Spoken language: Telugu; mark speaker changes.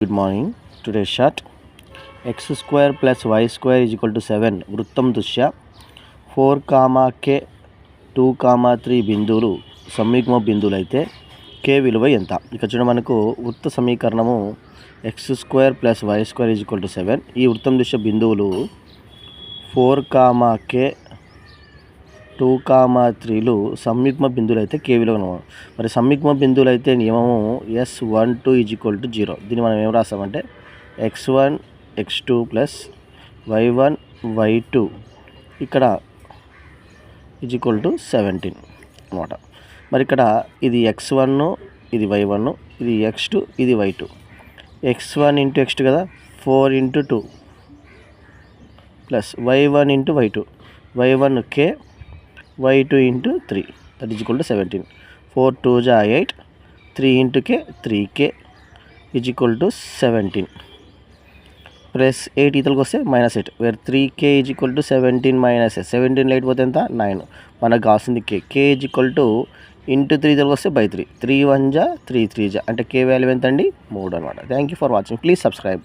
Speaker 1: Good morning today short x square plus y square is equal to seven వృత్తం దృశ్య four comma k two comma three బిందువులు సమీకమ బిందువులు అయితే కే విలువ ఎంత ఇక్కడ చూడండి మనకు వృత్త సమీకరణము x square plus y square is equal to seven ఈ వృత్తం దృశ్య బిందువులు four comma k two comma త్రీలు సంయుగ్మ బిందువులు అయితే కేవీలో ఉన్నాము మరి సంయుగ్మ బిందువులు అయితే నియమము S one two is equal to zero దీన్ని మనం ఏం రాస్తామంటే x one x two plus y one y two ఇక్కడ ఈజ్ ఈక్వల్ టు సెవెంటీన్ అనమాట మరి ఇక్కడ ఇది ఎక్స్ వన్ ఇది వై వన్ ఇది ఎక్స్ టూ ఇది y two x one into x two కదా? Four into two plus y one into y two y one k y two into three that is equal to seventeen four two జా eight three into k three k is equal to seventeen plus eight ఇతలకు వస్తే minus eight where three k is equal to seventeen minus seventeen eight పోతే ఎంత? నైన్ మనకు కావాల్సింది k k is equal to into three ఇతలకు వస్తే బై త్రీ త్రీ వన్ జా త్రీ త్రీ జా అంటే కే వాల్యూ ఎంత అండి మూడు అనమాట thank you for watching please subscribe